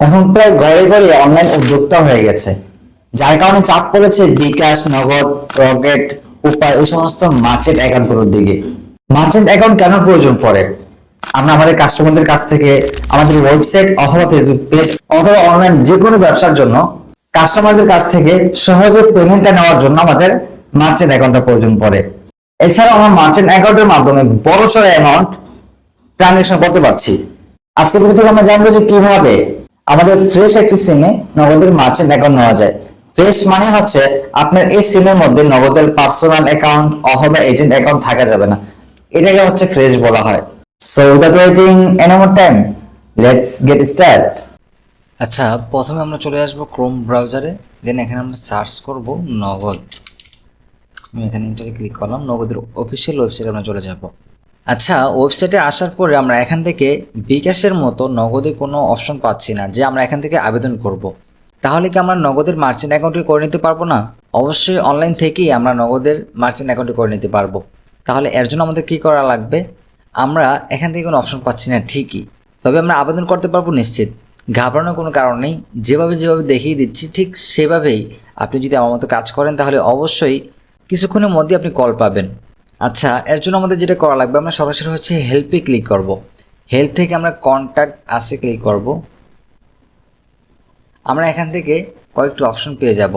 এখন প্রায় ঘরে ঘরে অনলাইন উদ্যোক্তা হয়ে গেছে। যার কারণে চাপ পড়েছে বিকাশ, নগদ, রকেট, উপায়, এই সমস্ত মার্চেন্ট অ্যাকাউন্টগুলোর দিকে। মার্চেন্ট অ্যাকাউন্ট কেন প্রয়োজন পড়ে? আমরা আমাদের কাস্টমারদের কাছ থেকে, আমাদের ওয়েবসাইট অথবা ফেসবুক পেজ অথবা অনলাইন যে কোনো ব্যবসার জন্য কাস্টমারদের কাছ থেকে সহজে পেমেন্টটা নেওয়ার জন্য আমাদের মার্চেন্ট অ্যাকাউন্টটা প্রয়োজন পড়ে। এছাড়াও আমরা মার্চেন্ট অ্যাকাউন্টের মাধ্যমে বড় সড়ো অ্যামাউন্ট ট্রানজেকশন করতে পারছি। আজকে থেকে আমরা জানব যে কীভাবে আমাদের ফ্রেশ একটি সিমে নগদের মার্চেন্ট অ্যাকাউন্ট নেওয়া যায়। ফ্রেশ মানে হচ্ছে আপনার এই সিমের মধ্যে নগদের পার্সোনাল অ্যাকাউন্ট অথবা এজেন্ট অ্যাকাউন্ট থাকা যাবে না। এটাকে হচ্ছে ফ্রেশ বলা হয়। So without waiting any more time let's get start আচ্ছা প্রথমে আমরা চলে আসব ক্রোম ব্রাউজারে দেন এখানে আমরা সার্চ করব নগদ। আমি এখানে ইন্টারে ক্লিক করলাম, নগদের অফিসিয়াল ওয়েবসাইটে আমরা চলে যাব। আচ্ছা ওয়েবসাইটে আসার পরে আমরা এখান থেকে বিকাশের মতো নগদে কোনো অপশন পাচ্ছি না, যে আমরা এখান থেকে আবেদন করব। তাহলে কি আমরা নগদের মার্চেন্ট অ্যাকাউন্টে করে নিতে পারব না? অবশ্যই অনলাইন থেকেই আমরা নগদের মার্চেন্ট অ্যাকাউন্টে করে নিতে পারব। তাহলে এর জন্য আমাদের কী করা লাগবে? আমরা এখান থেকে কোনো অপশন পাচ্ছি না, ঠিকই। তবে আমরা আবেদন করতে পারব নিশ্চিত। ঘাবড়ানোর কোনো কারণ নেই। যেভাবে যেভাবে দেখিয়ে দিচ্ছি, ঠিক সেভাবেই আপনি যদি আমার মতো কাজ করেন, তাহলে অবশ্যই কিছুক্ষণের মধ্যে আপনি কল পাবেন। আচ্ছা এর জন্য আমাদের যেটা করা লাগবে, আমরা সরাসরি হচ্ছে হেল্পে ক্লিক করব। হেল্প থেকে আমরা কন্ট্যাক্ট আসে ক্লিক করব। আমরা এখান থেকে কয়েকটি অপশন পেয়ে যাব।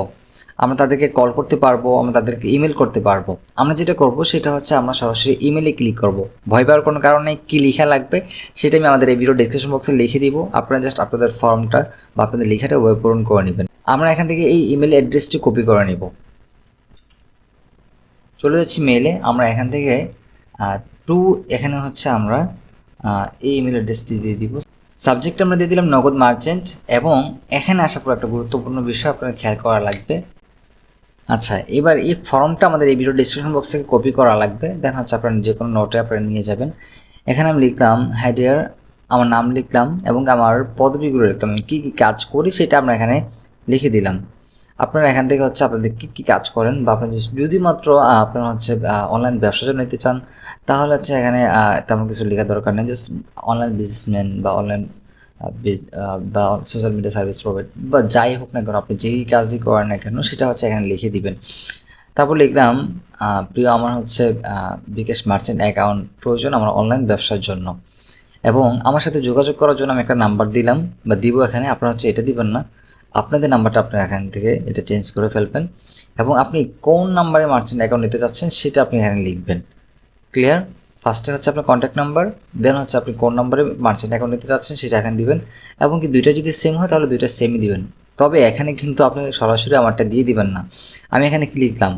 আমরা তাদেরকে কল করতে পারব, আমরা তাদেরকে ইমেল করতে পারব। আমরা যেটা করব, সেটা হচ্ছে আমরা সরাসরি ইমেলে ক্লিক করব। ভয় পাওয়ার কোনো কারণ কী লেখা লাগবে, সেটা আমি আমাদের এই ভিডিও ডিসক্রিপশন বক্সে লিখে দিব। আপনারা জাস্ট আপনাদের ফর্মটা বা আপনাদের লেখাটা ওয়েব পূরণ করে নেবেন। আমরা এখান থেকে এই ইমেল অ্যাড্রেসটি কপি করে নিব। চলে যাচ্ছি মেইলে আমরা এখান থেকে টু এখানে হচ্ছে আমরা এই ইমেল অ্যাড্রেসটি দিয়ে দিব। সাবজেক্ট আমরা দিয়ে দিলাম নগদ মার্চেন্ট এবং এখানে আসার পর একটা গুরুত্বপূর্ণ বিষয় আপনার খেয়াল করা লাগবে। আচ্ছা এবার এই ফর্মটা আমাদের এই ভিডিও ডিসক্রিপশন বক্স থেকে কপি করা লাগবে। দেন হচ্ছে আপনার যে কোনো নোটে আপনারা নিয়ে যাবেন। এখানে আমি লিখলাম হাইডিয়ার আমার নাম লিখলাম এবং আমার পদবিগুলো লিখলাম। আমি কী কী কাজ করি সেটা আমরা এখানে লিখে দিলাম। আপনারা এখান থেকে হচ্ছে আপনাদের কী কী কাজ করেন বা আপনি যদি- মাত্র আপনারা হচ্ছে অনলাইন ব্যবসার জন্য নিতে চান, তাহলে হচ্ছে এখানে তেমন কিছু লেখার দরকার নেই। জাস্ট অনলাইন বিজনেসম্যান বা অনলাইন বা সোশ্যাল মিডিয়া সার্ভিস প্রোভাইড বা যাই হোক না কেন, আপনি যেই কাজই করেন না কেন, সেটা হচ্ছে এখানে লিখে দিবেন। তারপর লিখলাম প্রিয় আমার হচ্ছে বিকাশ মার্চেন্ট অ্যাকাউন্ট প্রয়োজন আমার অনলাইন ব্যবসার জন্য। এবং আমার সাথে যোগাযোগ করার জন্য আমি একটা নাম্বার দিলাম বা দিব এখানে, আপনারা হচ্ছে এটা দিবেন না। আপনাদের নাম্বারটা আপনারা এখান থেকে এটা চেঞ্জ করে ফেলবেন এবং আপনি কোন নাম্বারে মার্চেন্ট অ্যাকাউন্ট নিতে চাচ্ছেন সেটা আপনি এখানে লিখবেন। ক্লিয়ার ফার্স্টে হচ্ছে আপনার কন্ট্যাক্ট নাম্বার দেন হচ্ছে আপনি কোন নাম্বারে মার্চেন্ট অ্যাকাউন্ট নিতে চাচ্ছেন সেটা এখানে দিবেন এবং কি দুইটা যদি সেম হয় তাহলে দুইটা সেমই দিবেন। তবে এখানে কিন্তু আপনি সরাসরি আমারটা দিয়ে দিবেন না। আমি এখানে কি লিখলাম?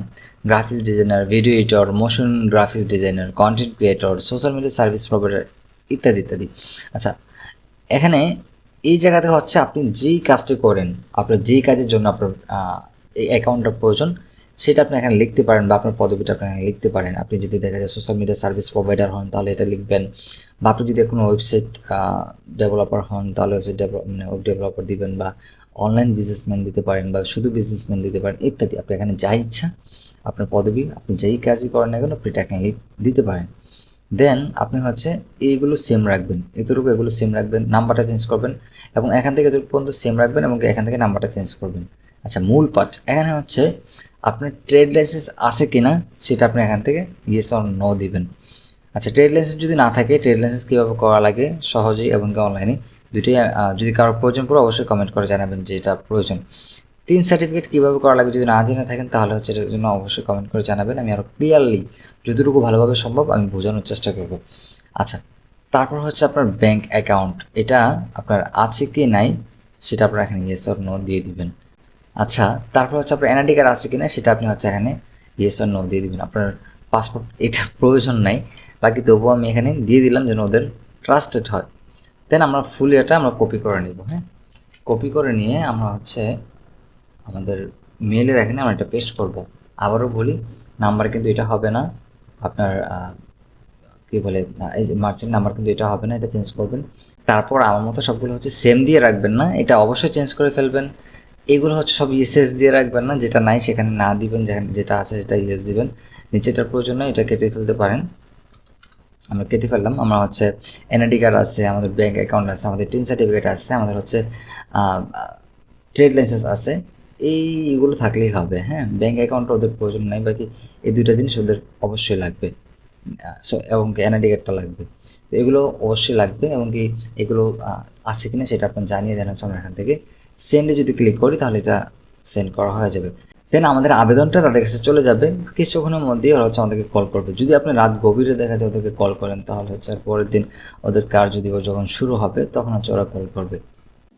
Graphics designer video editor motion graphics designer content creator social media service provider ইত্যাদি ইত্যাদি। আচ্ছা এখানে এই জায়গাতে হচ্ছে আপনি যেই কাজটি করেন, আপনার যেই কাজের জন্য আপনার এই অ্যাকাউন্টটা প্রয়োজন, সেটা আপনি এখানে লিখতে পারেন বা আপনার পদবিটা আপনি এখানে লিখতে পারেন। আপনি যদি দেখা যায় সোশ্যাল মিডিয়া সার্ভিস প্রোভাইডার হন, তাহলে এটা লিখবেন। বা আপনি যদি কোনো ওয়েবসাইট ডেভেলপার হন, তাহলে ডেভেলপ মানে ওয়েব ডেভেলপার দিবেন বা অনলাইন বিজনেসম্যান দিতে পারেন বা শুধু বিজনেসম্যান দিতে পারেন, ইত্যাদি। আপনি এখানে যা ইচ্ছা, আপনার পদবি, আপনি যেই কাজই করেন না কেন, আপনি এটা এখানে দিতে পারেন। দেন আপনি হচ্ছে এইগুলো সেম রাখবেন। এতটুকু এগুলো সেম রাখবেন নাম্বারটা চেঞ্জ করবেন এবং এখান থেকে এতটুকু পর্যন্ত সেম রাখবেন এবং এখান থেকে নাম্বারটা চেঞ্জ করবেন। আচ্ছা মূল পার্ট এখানে হচ্ছে আপনার ট্রেড লাইসেন্স আছে কি না সেটা আপনি এখান থেকে ইয়েস অর নো দিবেন। আচ্ছা ট্রেড লাইসেন্স যদি না থাকে ট্রেড লাইসেন্স কীভাবে করা লাগে? সহজেই এবং অনলাইনে দুটোই যদি কারোর প্রয়োজন পড়ে অবশ্যই কমেন্ট করে জানাবেন যে এটা প্রয়োজন। তিন সার্টিফিকেট কীভাবে করা লাগে যদি না জেনে থাকেন, তাহলে হচ্ছে এটার জন্য অবশ্যই কমেন্ট করে জানাবেন। আমি আরও ক্লিয়ারলি যতটুকু ভালোভাবে সম্ভব আমি বোঝানোর চেষ্টা করব। আচ্ছা তারপর হচ্ছে আপনার ব্যাংক অ্যাকাউন্ট এটা আপনার আছে কি নাই, সেটা আপনার এখানে ইয়েস অর নো দিয়ে দিবেন। আচ্ছা তারপর হচ্ছে আপনার এনআইডি কার্ড আছে কি না সেটা আপনি হচ্ছে এখানে ইয়েস অর নো দিয়ে দিবেন। আপনার পাসপোর্ট এটা প্রয়োজন নাই। বাকি তবুও আমি এখানে দিয়ে দিলাম যেন ওদের ট্রাস্টেড হয়। দেন আমরা ফুল এটা আমরা কপি করে নিব হ্যাঁ? কপি করে নিয়ে আমরা হচ্ছে আমাদের মেলের এখানে আমরা এটা পেস্ট করব। আবারও বলি নাম্বার কিন্তু এটা হবে না। আপনার কি বলে এই যে মার্চেন্ট নাম্বার কিন্তু এটা হবে না, এটা চেঞ্জ করবেন। তারপর আমার মতো সবগুলো হচ্ছে সেম দিয়ে রাখবেন না, এটা অবশ্যই চেঞ্জ করে ফেলবেন। এগুলো হচ্ছে সব ইএসএস দিয়ে রাখবেন না, যেটা নাই সেখানে না দিবেন, যেখানে যেটা আছে সেটা ইএস দিবেন। নিচেটার প্রয়োজন নয় এটা কেটে ফেলতে পারেন। আমরা কেটে ফেললাম, আমরা হচ্ছে এনআইডি কার্ড আছে, আমাদের ব্যাঙ্ক অ্যাকাউন্ট আছে, আমাদের টিন সার্টিফিকেট আছে, আমাদের হচ্ছে ট্রেড লাইসেন্স আছে। এইগুলো থাকলেই হবে হ্যাঁ? ব্যাঙ্ক অ্যাকাউন্ট ওদের প্রয়োজন নাই, বাকি এই দুইটা জিনিস ওদের অবশ্যই লাগবে। এবং এনআইডি কার্ডটা লাগবে। তো এগুলো অবশ্যই লাগবে এবং কি এগুলো আছে কিনা সেটা আপনার জানিয়ে দেন হচ্ছে আমরা এখান থেকে। সেন্ডে যদি ক্লিক করি তাহলে এটা সেন্ড করা হয়ে যাবে। দেন আমাদের আবেদনটা তাদের কাছে চলে যাবে। কিছুক্ষণের মধ্যেই ওরা হচ্ছে আমাদেরকে কল করবে। যদি আপনি রাত গভীরে দেখা যায় ওদেরকে কল করেন তাহলে হচ্ছে পরের দিন ওদের কার্য দিবস যখন শুরু হবে তখন হচ্ছে ওরা কল করবে।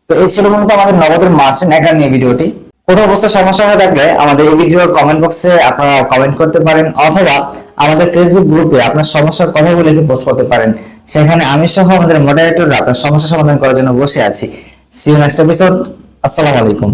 তো এই ছিল মূলত আমাদের নগদের মার্চেন্ট অ্যাকাউন্ট নিয়ে ভিডিওটি কোথাও বুঝতে সমস্যা হয়ে থাকলে আমাদের এই ভিডিওর কমেন্ট বক্সে আপনারা কমেন্ট করতে পারেন, অথবা আমাদের ফেসবুক গ্রুপে আপনার সমস্যার কথাগুলো লিখে পোস্ট করতে পারেন। সেখানে আমি সহ আমাদের মডারেটররা আপনার সমস্যা সমাধান করার জন্য বসে আছি। সি ইউ নেক্সট এপিসোড আসসালামু আলাইকুম।